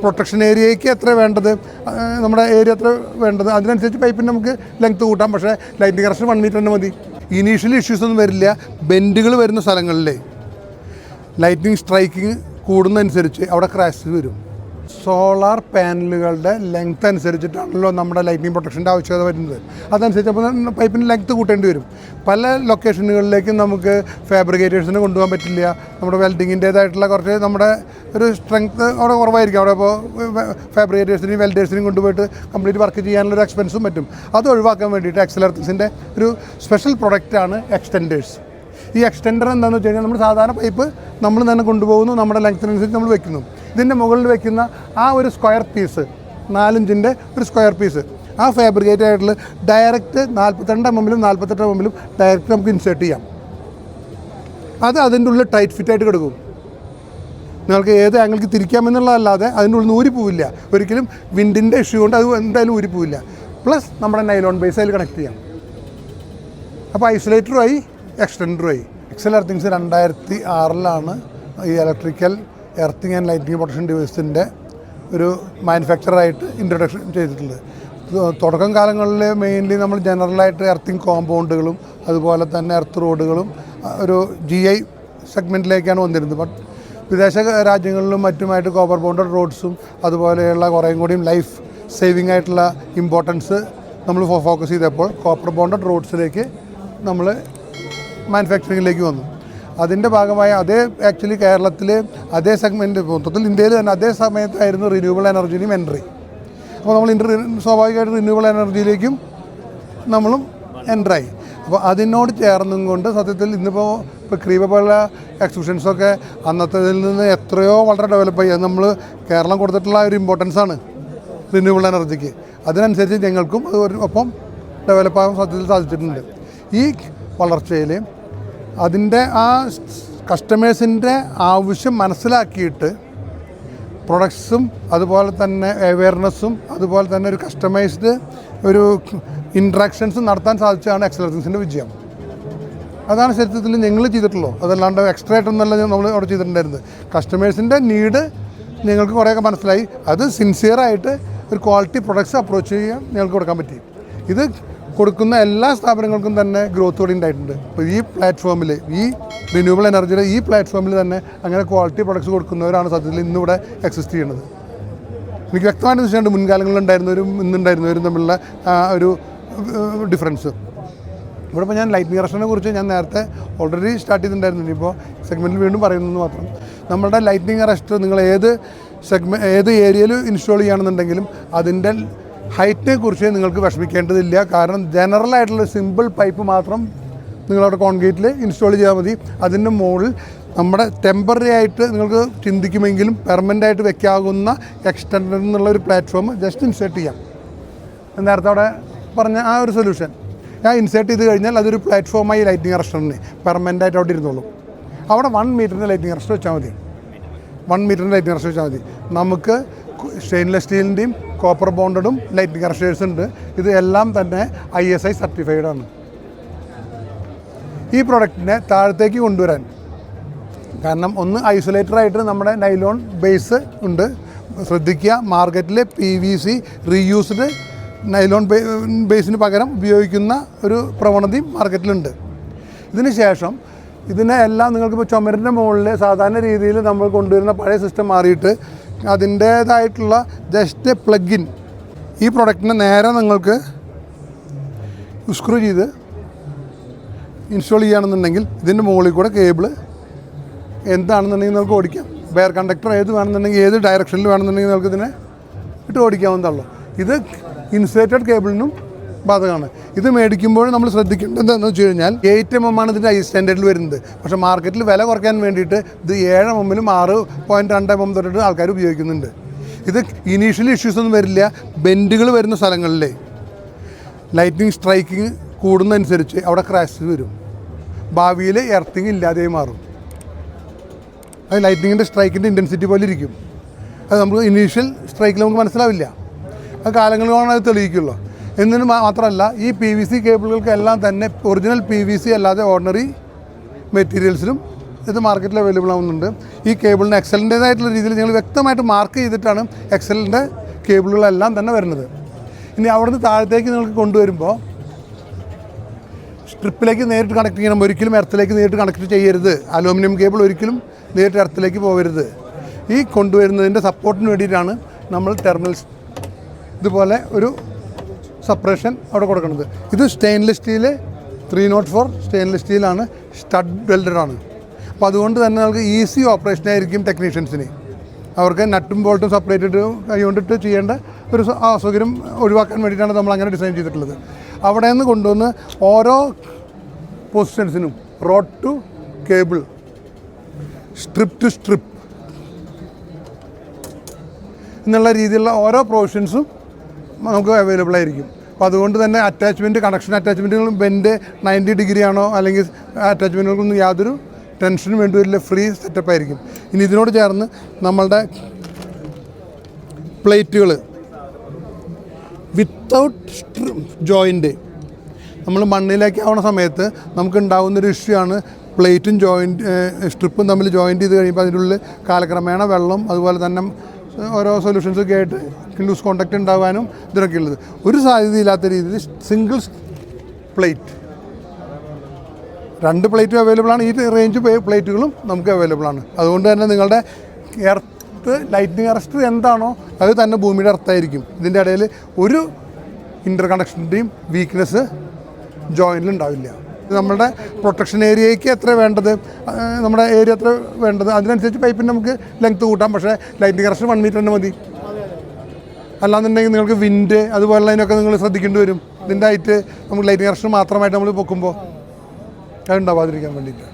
Protection ഏരിയയ്ക്ക് എത്ര വേണ്ടത്? നമ്മുടെ ഏരിയ എത്ര വേണ്ടത്? അതിനനുസരിച്ച് പൈപ്പിന് നമുക്ക് ലെങ്ത് കൂട്ടാം. പക്ഷേ ലൈറ്റിംഗ് കറക്ഷൻ വൺ മീറ്റർ തന്നെ മതി. ഇനീഷ്യൽ ഇഷ്യൂസ് ഒന്നും വരില്ല. ബെൻഡുകൾ വരുന്ന സ്ഥലങ്ങളിലേ ലൈറ്റിംഗ് സ്ട്രൈക്കിങ് കൂടുന്നതനുസരിച്ച് അവിടെ ക്രാഷ് വരും. സോളാർ പാനലുകളുടെ ലെങ്ത് അനുസരിച്ചിട്ടാണല്ലോ നമ്മുടെ ലൈറ്റിംഗ് പ്രൊട്ടക്ഷന്റെ ആവശ്യകത വരുന്നത്. അതനുസരിച്ച് അപ്പോൾ പൈപ്പിന് ലെങ്ത് കൂട്ടേണ്ടി വരും. പല ലൊക്കേഷനുകളിലേക്കും നമുക്ക് ഫാബ്രിക്കേറ്റേഴ്സിന് കൊണ്ടുപോകാൻ പറ്റില്ല. നമ്മുടെ വെൽഡിങ്ങിന്റേതായിട്ടുള്ള കുറച്ച് നമ്മുടെ ഒരു സ്ട്രെങ്ത് അവിടെ കുറവായിരിക്കും. അവിടെ ഇപ്പോൾ ഫാബ്രിക്കേറ്റേഴ്സിനെയും വെൽഡേഴ്സിനെയും കൊണ്ടുപോയിട്ട് കംപ്ലീറ്റ് വർക്ക് ചെയ്യാനുള്ള ഒരു എക്സ്പെൻസും പറ്റും. അത് ഒഴിവാക്കാൻ വേണ്ടിയിട്ട് എക്സലർത്തിന്റെ ഒരു സ്പെഷ്യൽ പ്രൊഡക്റ്റാണ് എക്സ്റ്റെൻഡേഴ്സ് ഈ എക്സ്റ്റെൻഡർ എന്താണെന്ന് വെച്ച് കഴിഞ്ഞാൽ നമ്മൾ സാധാരണ പൈപ്പ് നമ്മൾ തന്നെ കൊണ്ടുപോകുന്നു. നമ്മുടെ ലെങ്ത്തിനനുസരിച്ച് നമ്മൾ വെക്കുന്നു. ഇതിന്റെ മുകളിൽ വയ്ക്കുന്ന ആ ഒരു സ്ക്വയർ പീസ് നാലിഞ്ചിന്റെ ഒരു സ്ക്വയർ പീസ്. ആ ഫാബ്രിക്കേറ്റ് ആയിട്ടുള്ള ഡയറക്റ്റ് നാൽപ്പത്തിരണ്ട് മുമ്പിലും നാൽപ്പത്തെട്ട് എമ്മിലും ഡയറക്റ്റ് നമുക്ക് ഇൻസേർട്ട് ചെയ്യാം. അത് അതിന്റെ ഉള്ളിൽ ടൈറ്റ് ഫിറ്റ് ആയിട്ട് കിടക്കും. നിങ്ങൾക്ക് ഏത് ആംഗിൾക്ക് തിരിക്കാമെന്നുള്ളതല്ലാതെ അതിന്റെ ഉള്ളിൽ നിന്ന് ഊരിപ്പോവില്ല ഒരിക്കലും വിൻഡിന്റെ ഇഷ്യൂ കൊണ്ട് അത് എന്തായാലും ഊരിപ്പോവില്ല പ്ലസ് നമ്മുടെ നൈലോൺ ബേസ് അതിൽ കണക്ട് ചെയ്യാം. അപ്പോൾ ഐസൊലേറ്ററുമായി എക്സ്റ്റൻഡറുമായി എക്സൽ എർത്തിങ്സ് രണ്ടായിരത്തി ആറിലാണ് ഈ electrical earthing and lighting protection ഡിവൈസിന്റെ ഒരു മാനുഫാക്ചറായിട്ട് ഇൻട്രൊഡക്ഷൻ ചെയ്തിട്ടുള്ളത്. തുടക്കം കാലങ്ങളിൽ മെയിൻലി നമ്മൾ ജനറലായിട്ട് എർത്തിങ് കോമ്പൗണ്ടുകളും അതുപോലെ തന്നെ എർത്ത് റോഡുകളും ഒരു ജി ഐ സെഗ്മെന്റിലേക്കാണ് വന്നിരുന്നത്. ബട്ട് വിദേശ രാജ്യങ്ങളിലും മറ്റുമായിട്ട് കോപ്പർ ബോണ്ടഡ് റോഡ്സും അതുപോലെയുള്ള കുറേയും കൂടിയും ലൈഫ് സേവിങ് ആയിട്ടുള്ള ഇമ്പോർട്ടൻസ് നമ്മൾ ഫോക്കസ് ചെയ്തപ്പോൾ കോപ്പർ ബോണ്ടഡ് റോഡ്സിലേക്ക് നമ്മൾ മാനുഫാക്ചറിങ്ങിലേക്ക് വന്നു. അതിന്റെ ഭാഗമായി അതേ ആക്ച്വലി കേരളത്തിൽ അതേ സെഗ്മെന്റ് മൊത്തത്തിൽ ഇന്ത്യയിൽ തന്നെ അതേ സമയത്തായിരുന്നു റിന്യൂവബിൾ എനർജിയും എൻട്രി അപ്പോൾ നമ്മൾ ഇന്റർ സ്വാഭാവികമായിട്ട് റിന്യൂവബിൾ എനർജിയിലേക്കും നമ്മളും എൻട്രായി അപ്പോൾ അതിനോട് ചേർന്നും കൊണ്ട് സത്യത്തിൽ ഇന്നിപ്പോൾ ഇപ്പോൾ ക്രീബ പോലുള്ള എക്സിബിഷൻസൊക്കെ അന്നത്തേതിൽ നിന്ന് എത്രയോ വളരെ ഡെവലപ്പായി അത് നമ്മൾ കേരളം കൊടുത്തിട്ടുള്ള ഒരു ഇമ്പോർട്ടൻസ് ആണ് റിന്യൂവബിൾ എനർജിക്ക് അതിനനുസരിച്ച് ഞങ്ങൾക്കും ഒരു ഒപ്പം ഡെവലപ്പാകാൻ സത്യത്തിൽ സാധിച്ചിട്ടുണ്ട്. ഈ വളർച്ചയിൽ അതിന്റെ ആ കസ്റ്റമേഴ്സിന്റെ ആവശ്യം മനസ്സിലാക്കിയിട്ട് പ്രൊഡക്ട്സും അതുപോലെ തന്നെ അവയർനെസ്സും അതുപോലെ തന്നെ ഒരു കസ്റ്റമൈസ്ഡ് ഒരു ഇൻട്രാക്ഷൻസും നടത്താൻ സാധിച്ചതാണ് എക്സലൻസിന്റെ വിജയം. അതാണ് ശരിത്തിൽ ഞങ്ങൾ ചെയ്തിട്ടുള്ളൂ അതല്ലാണ്ട് എക്സ്ട്രാ ആയിട്ടൊന്നല്ല നമ്മൾ അവിടെ ചെയ്തിട്ടുണ്ടായിരുന്നത്. കസ്റ്റമേഴ്സിന്റെ നീഡ് നിങ്ങൾക്ക് കുറേയൊക്കെ മനസ്സിലായി. അത് സിൻസിയറായിട്ട് ഒരു ക്വാളിറ്റി പ്രൊഡക്ട്സ് അപ്രോച്ച് ചെയ്യാൻ ഞങ്ങൾക്ക് കൊടുക്കാൻ പറ്റി. ഇത് കൊടുക്കുന്ന എല്ലാ സ്ഥാപനങ്ങൾക്കും തന്നെ ഗ്രോത്ത് കൂടി ഉണ്ടായിട്ടുണ്ട്. അപ്പോൾ ഈ പ്ലാറ്റ്ഫോമിൽ ഈ റിന്യൂവബിൾ എനർജിയുടെ ഈ പ്ലാറ്റ്ഫോമിൽ തന്നെ അങ്ങനെ ക്വാളിറ്റി പ്രൊഡക്ട്സ് കൊടുക്കുന്നവരാണ് സത്യത്തിൽ ഇന്നിവിടെ എക്സിസ്റ്റ് ചെയ്യുന്നത്. എനിക്ക് വ്യക്തമായിട്ട് വിഷയമുണ്ട് മുൻകാലങ്ങളിലുണ്ടായിരുന്നവരും ഇന്നുണ്ടായിരുന്നവരും തമ്മിലുള്ള ഒരു ഡിഫറൻസ് ഇവിടെ ഇപ്പോൾ ഞാൻ ലൈറ്റ് മിറഷനെ കുറിച്ച് ഞാൻ നേരത്തെ ഓൾറെഡി സ്റ്റാർട്ട് ചെയ്തിട്ടുണ്ടായിരുന്നു. ഇനിയിപ്പോൾ സെഗ്മെന്റിൽ വീണ്ടും പറയുന്നത് മാത്രം. നമ്മുടെ ലൈറ്റിംഗ് അറസ്റ്റ് നിങ്ങൾ ഏത് സെഗ്മെ ഏത് ഏരിയയിൽ ഇൻസ്റ്റാൾ ചെയ്യുകയാണെന്നുണ്ടെങ്കിലും അതിന്റെ ഹൈറ്റിനെ കുറിച്ച് നിങ്ങൾക്ക് വിഷമിക്കേണ്ടതില്ല. കാരണം ജനറൽ ആയിട്ടുള്ള സിമ്പിൾ പൈപ്പ് മാത്രം നിങ്ങളവിടെ കോൺക്രീറ്റിൽ ഇൻസ്റ്റാൾ ചെയ്താൽ മതി. അതിന്റെ മുകളിൽ നമ്മുടെ ടെമ്പററി ആയിട്ട് നിങ്ങൾക്ക് ചിന്തിക്കുമെങ്കിലും പെർമനന്റ് ആയിട്ട് വെക്കാവുന്ന എക്സ്റ്റൻഡർ എന്നുള്ള ഒരു പ്ലാറ്റ്ഫോം ജസ്റ്റ് ഇൻസേർട്ട് ചെയ്യാം. നേരത്തെ അവിടെ പറഞ്ഞ ആ ഒരു സൊല്യൂഷൻ ഞാൻ ഇൻസേർട്ട് ചെയ്ത് കഴിഞ്ഞാൽ അതൊരു പ്ലാറ്റ്ഫോമായി ലൈറ്റിംഗ് അറസ്റ്ററിന് പെർമനന്റ് ആയിട്ട് അവിടെ ഇരുന്നോളും. അവിടെ വൺ മീറ്ററിന്റെ ലൈറ്റിംഗ് അറസ്റ്റ് വെച്ചാൽ മതി. വൺ മീറ്ററിന്റെ ലൈറ്റിംഗ് അറസ്റ്റ് വെച്ചാൽ മതി. നമുക്ക് സ്റ്റെയിൻലെസ് സ്റ്റീലിന്റെയും കോപ്പർ ബോണ്ടഡും ലൈറ്റ് അറസ്റ്റേഴ്സ് ഉണ്ട്. ഇത് എല്ലാം തന്നെ ഐ എസ് ഐ സർട്ടിഫൈഡ് ആണ്. ഈ പ്രൊഡക്റ്റിനെ താഴത്തേക്ക് കൊണ്ടുവരാൻ. കാരണം ഒന്ന് ഐസൊലേറ്റർ ആയിട്ട് നമ്മുടെ നൈലോൺ ബേസ് ഉണ്ട്. ശ്രദ്ധിക്കുക മാർക്കറ്റിൽ P V C reused nylon ബേസിന് പകരം ഉപയോഗിക്കുന്ന ഒരു പ്രവണതയും മാർക്കറ്റിലുണ്ട് ഇതിന് ശേഷം ഇതിനെ എല്ലാം നിങ്ങൾക്കിപ്പോൾ ചുമരിന്റെ മുകളിൽ സാധാരണ രീതിയിൽ നമ്മൾ കൊണ്ടുവരുന്ന പഴയ സിസ്റ്റം മാറിയിട്ട് അതിന്റേതായിട്ടുള്ള ജസ്റ്റ് പ്ലഗിൻ ഈ പ്രൊഡക്റ്റിനെ നേരെ നിങ്ങൾക്ക് സ്ക്രൂ ചെയ്ത് ഇൻസ്റ്റാൾ ചെയ്യുകയാണെന്നുണ്ടെങ്കിൽ ഇതിന്റെ മുകളിൽ കൂടെ കേബിൾ എന്താണെന്നുണ്ടെങ്കിൽ നമുക്ക് ഓടിക്കാം. ബെയർ കണ്ടക്ടർ ഏത് വേണമെന്നുണ്ടെങ്കിൽ ഏത് ഡയറക്ഷനിൽ വേണമെന്നുണ്ടെങ്കിൽ നമുക്ക് ഇതിനെ ഇട്ട് ഓടിക്കാവുന്നതാണല്ലോ ഇത് ഇൻസുലേറ്റഡ് കേബിളിനും ബാധകമാണ്. ഇത് മേടിക്കുമ്പോൾ നമ്മൾ ശ്രദ്ധിക്കേണ്ടത് എന്താണെന്ന് വെച്ച് കഴിഞ്ഞാൽ എയ്റ്റ് എം എം ആണ് ഇതിന്റെ ഐ സ്റ്റാൻഡേർഡിൽ വരുന്നത്. പക്ഷേ മാർക്കറ്റിൽ വില കുറയ്ക്കാൻ വേണ്ടിയിട്ട് ഇത് ഏഴ് എം എമ്മിലും ആറ് പോയിന്റ് രണ്ട് എം എം തൊട്ടിട്ട് ആൾക്കാർ ഉപയോഗിക്കുന്നുണ്ട്. ഇത് ഇനീഷ്യലി ഇഷ്യൂസ് ഒന്നും വരില്ല. ബെൻഡുകൾ വരുന്ന സ്ഥലങ്ങളിൽ ലൈറ്റിംഗ് സ്ട്രൈക്കിങ് കൂടുന്നതനുസരിച്ച് അവിടെ ക്രാഷ് വരും. ഭാവിയിൽ എർത്തിങ് ഇല്ലാതെയായി മാറും. അത് ലൈറ്റിങ്ങിന്റെ സ്ട്രൈക്കിന്റെ ഇന്റൻസിറ്റി പോലെ ഇരിക്കും. അത് നമുക്ക് ഇനീഷ്യൽ സ്ട്രൈക്കിൽ നമുക്ക് മനസ്സിലാവില്ല. അത് കാലങ്ങളിലാണ് അത് തെളിയിക്കുള്ളൂ. എന്നിന് മാത്രമല്ല ഈ പി വി സി കേബിളുകൾക്കെല്ലാം തന്നെ ഒറിജിനൽ പി വി സി അല്ലാതെ ഓർഡിനറി മെറ്റീരിയൽസിലും ഇത് മാർക്കറ്റിൽ അവൈലബിൾ ആവുന്നുണ്ട്. ഈ കേബിളിന് എക്സലിന്റേതായിട്ടുള്ള രീതിയിൽ ഞങ്ങൾ വ്യക്തമായിട്ട് മാർക്ക് ചെയ്തിട്ടാണ് എക്സലിന്റെ കേബിളുകളെല്ലാം തന്നെ വരുന്നത്. ഇനി അവിടുന്ന് താഴത്തേക്ക് നിങ്ങൾക്ക് കൊണ്ടുവരുമ്പോൾ സ്ട്രിപ്പിലേക്ക് നേരിട്ട് കണക്ട് ചെയ്യണം. ഒരിക്കലും എർത്തിലേക്ക് നേരിട്ട് കണക്ട് ചെയ്യരുത്. അലൂമിനിയം കേബിൾ ഒരിക്കലും നേരിട്ട് എർത്തിലേക്ക് പോകരുത്. ഈ കൊണ്ടുവരുന്നതിന്റെ സപ്പോർട്ടിന് വേണ്ടിയിട്ടാണ് നമ്മൾ ടെർമിനൽസ് ഇതുപോലെ ഒരു സെപ്പറേഷൻ അവിടെ കൊടുക്കുന്നത്. ഇത് stainless steel three not four stainless സ്റ്റീലാണ് stud വെൽഡഡാണ് അപ്പോൾ അതുകൊണ്ട് തന്നെ നമുക്ക് ഈസി ഓപ്പറേഷൻ ആയിരിക്കും ടെക്നീഷ്യൻസിന് അവർക്ക് നട്ടും ബോൾട്ടും സെപ്പറേറ്റ് ഇട്ട് കൈകൊണ്ടിട്ട് ചെയ്യേണ്ട ഒരു അസൗകര്യം ഒഴിവാക്കാൻ വേണ്ടിയിട്ടാണ് നമ്മൾ അങ്ങനെ ഡിസൈൻ ചെയ്തിട്ടുള്ളത്. അവിടെ നിന്ന് കൊണ്ടുവന്ന് ഓരോ പൊസിഷൻസിനും rod to cable strip to strip എന്നുള്ള രീതിയിലുള്ള ഓരോ പ്രൊവിഷൻസും നമുക്ക് അവൈലബിൾ ആയിരിക്കും. അപ്പോൾ അതുകൊണ്ട് തന്നെ അറ്റാച്ച്മെന്റ് കണക്ഷൻ അറ്റാച്ച്മെന്റുകളും ബെൻഡ് നയന്റി ഡിഗ്രി ആണോ അല്ലെങ്കിൽ അറ്റാച്ച്മെന്റുകൾക്കൊന്നും യാതൊരു ടെൻഷനും വേണ്ടി വരില്ല ഫ്രീ സെറ്റപ്പ് ആയിരിക്കും. ഇനി ഇതിനോട് ചേർന്ന് നമ്മളുടെ പ്ലേറ്റുകൾ വിത്തൗട്ട് ജോയിന്റ് നമ്മൾ മണ്ണിലേക്ക് ആവുന്ന സമയത്ത് നമുക്ക് ഉണ്ടാകുന്നൊരു ഇഷ്യൂ ആണ് പ്ലേറ്റും ജോയിന്റ് സ്ട്രിപ്പും തമ്മിൽ ജോയിന്റ് ചെയ്ത് കഴിയുമ്പോൾ അതിനുള്ളിൽ കാലക്രമേണ വെള്ളം അതുപോലെ തന്നെ ഓരോ സൊല്യൂഷൻസ് ആയിട്ട് ലൂസ് കോണ്ടാക്ട് ഉണ്ടാകാനും ഇതിനൊക്കെ ഉള്ളത്. ഒരു സാധ്യതയില്ലാത്ത രീതിയിൽ സിംഗിൾ പ്ലേറ്റ് രണ്ട് പ്ലേറ്റും അവൈലബിൾ ആണ്. ഈ റേഞ്ച് പ്ലേറ്റുകളും നമുക്ക് അവൈലബിൾ ആണ്. അതുകൊണ്ട് തന്നെ നിങ്ങളുടെ എർത്ത് ലൈറ്റിംഗ് അറസ്റ്റ് എന്താണോ അത് തന്നെ ഭൂമിയുടെ അർത്ഥമായിരിക്കും ഇതിന്റെ ഇടയിൽ ഒരു ഇന്റർ കണക്ഷന്റെയും വീക്ക്നെസ് ജോയിന്റിൽ ഉണ്ടാവില്ല. നമ്മുടെ പ്രൊട്ടക്ഷൻ ഏരിയയ്ക്ക് എത്ര വേണ്ടത്? നമ്മുടെ ഏരിയ എത്ര വേണ്ടത്? അതിനനുസരിച്ച് പൈപ്പിന് നമുക്ക് ലെങ്ത് കൂട്ടാം. പക്ഷേ ലൈറ്റിംഗ് കറക്ഷൻ വൺ മീറ്റർ തന്നെ മതി. അല്ലാന്നുണ്ടെങ്കിൽ നിങ്ങൾക്ക് വിൻഡ് അതുപോലുള്ളതിനൊക്കെ നിങ്ങൾ ശ്രദ്ധിക്കേണ്ടി വരും. ഇതിന്റെ ആയിട്ട് നമുക്ക് ലൈറ്റിംഗ് കറക്ഷൻ മാത്രമായിട്ട് നമ്മൾ പൊക്കുമ്പോൾ അതുണ്ടാവാതിരിക്കാൻ വേണ്ടിയിട്ട്.